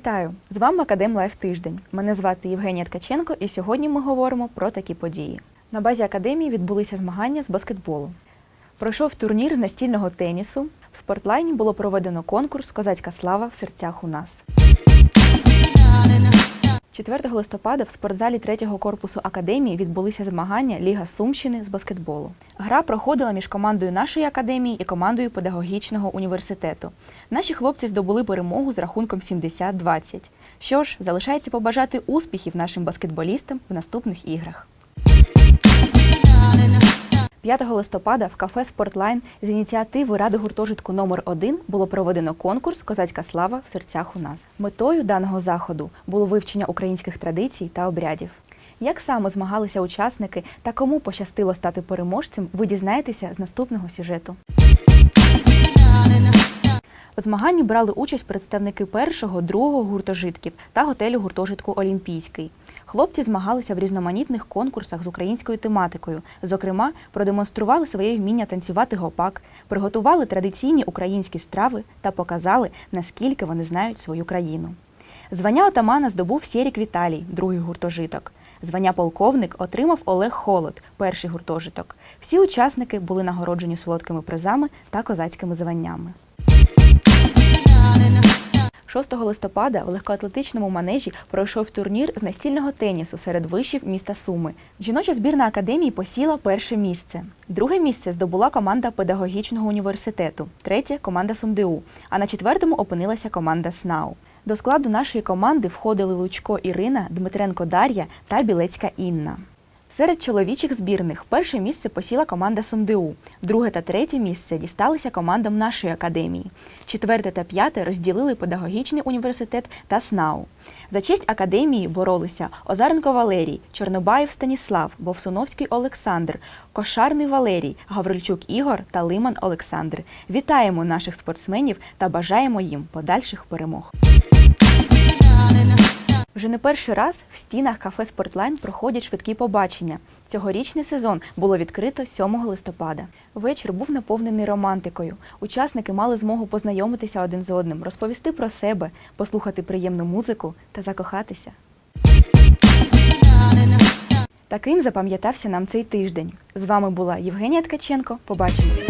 Вітаю! З вами Академ Лайф Тиждень. Мене звати Євгенія Ткаченко, і сьогодні ми говоримо про такі події. На базі академії відбулися змагання з баскетболу. Пройшов турнір з настільного тенісу. В спортлайні було проведено конкурс Козацька слава в серцях у нас. 4 листопада в спортзалі 3-го корпусу академії відбулися змагання Ліга Сумщини з баскетболу. Гра проходила між командою нашої академії і командою педагогічного університету. Наші хлопці здобули перемогу з рахунком 70-20. Що ж, залишається побажати успіхів нашим баскетболістам в наступних іграх. 5 листопада в кафе Спортлайн з ініціативи Ради гуртожитку номер 1 було проведено конкурс Козацька слава в серцях у нас. Метою даного заходу було вивчення українських традицій та обрядів. Як саме змагалися учасники та кому пощастило стати переможцем, ви дізнаєтеся з наступного сюжету. У змаганні брали участь представники першого, другого гуртожитків та готелю гуртожитку Олімпійський. Хлопці змагалися в різноманітних конкурсах з українською тематикою. Зокрема, продемонстрували своє вміння танцювати гопак, приготували традиційні українські страви та показали, наскільки вони знають свою країну. Звання отамана здобув Сєрік Віталій, другий гуртожиток. Звання полковник отримав Олег Холод, перший гуртожиток. Всі учасники були нагороджені солодкими призами та козацькими званнями. 6 листопада в легкоатлетичному манежі пройшов турнір з настільного тенісу серед вишів міста Суми. Жіноча збірна академії посіла перше місце. Друге місце здобула команда педагогічного університету, третє команда СумДУ, а на четвертому опинилася команда СНАУ. До складу нашої команди входили Лучко Ірина, Дмитренко Дар'я та Білецька Інна. Серед чоловічих збірних перше місце посіла команда СумДУ, друге та третє місце дісталися командам нашої академії. Четверте та п'яте розділили педагогічний університет та СНАУ. За честь академії боролися Озаренко Валерій, Чорнобаєв Станіслав, Вовсуновський Олександр, Кошарний Валерій, Гаврильчук Ігор та Лиман Олександр. Вітаємо наших спортсменів та бажаємо їм подальших перемог. Вже не перший раз в стінах кафе Спортлайн проходять швидкі побачення. Цьогорічний сезон було відкрито 7 листопада. Вечір був наповнений романтикою. Учасники мали змогу познайомитися один з одним, розповісти про себе, послухати приємну музику та закохатися. Таким запам'ятався нам цей тиждень. З вами була Євгенія Ткаченко. Побачимось!